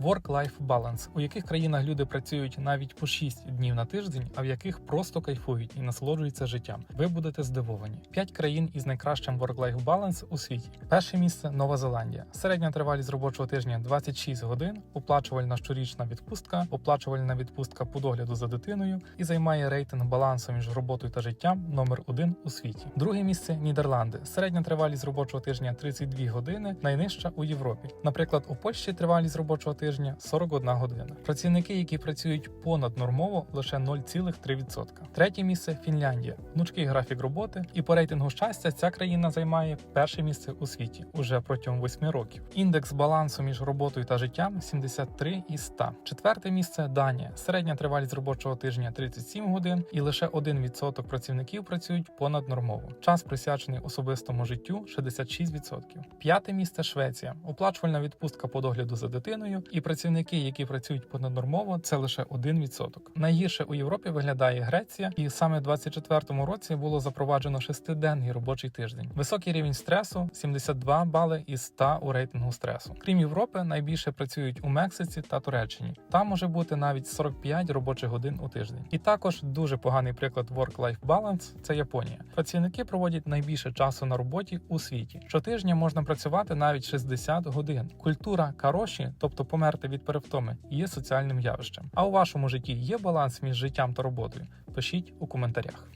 Work-life balance, у яких країнах люди працюють навіть по 6 днів на тиждень, а в яких просто кайфують і насолоджуються життям. Ви будете здивовані. П'ять країн із найкращим work-life balance у світі. Перше місце Нова Зеландія. Середня тривалість робочого тижня 26 годин, оплачувальна щорічна відпустка, оплачувальна відпустка по догляду за дитиною і займає рейтинг балансу між роботою та життям номер один у світі. Друге місце Нідерланди. Середня тривалість робочого тижня 32 години, найнижча у Європі. Наприклад, у Польщі тривалість робочого тижня 41 година. Працівники, які працюють понаднормово, лише 0,3%. Третє місце Фінляндія. Гнучкий графік роботи, і по рейтингу щастя ця країна займає перше місце у світі уже протягом 8 років. Індекс балансу між роботою та життям 73 із 100. Четверте місце Данія. Середня тривалість робочого тижня 37 годин, і лише 1% працівників працюють понаднормово. Час присвячений особистому життю 66%. П'яте місце Швеція. Оплачувальна відпустка по догляду за дитиною, і працівники, які працюють понаднормово, це лише 1%. Найгірше у Європі виглядає Греція, і саме в 2024 році було запроваджено шестиденний робочий тиждень. Високий рівень стресу 72 бали із 100 у рейтингу стресу. Крім Європи, найбільше працюють у Мексиці та Туреччині. Там може бути навіть 45 робочих годин у тиждень. І також дуже поганий приклад work-life balance – це Японія. Працівники проводять найбільше часу на роботі у світі. Щотижня можна працювати навіть 60 годин. Культура кароші, тобто померти від перевтоми, є соціальним явищем. А у вашому житті є баланс між життям та роботою? Пишіть у коментарях.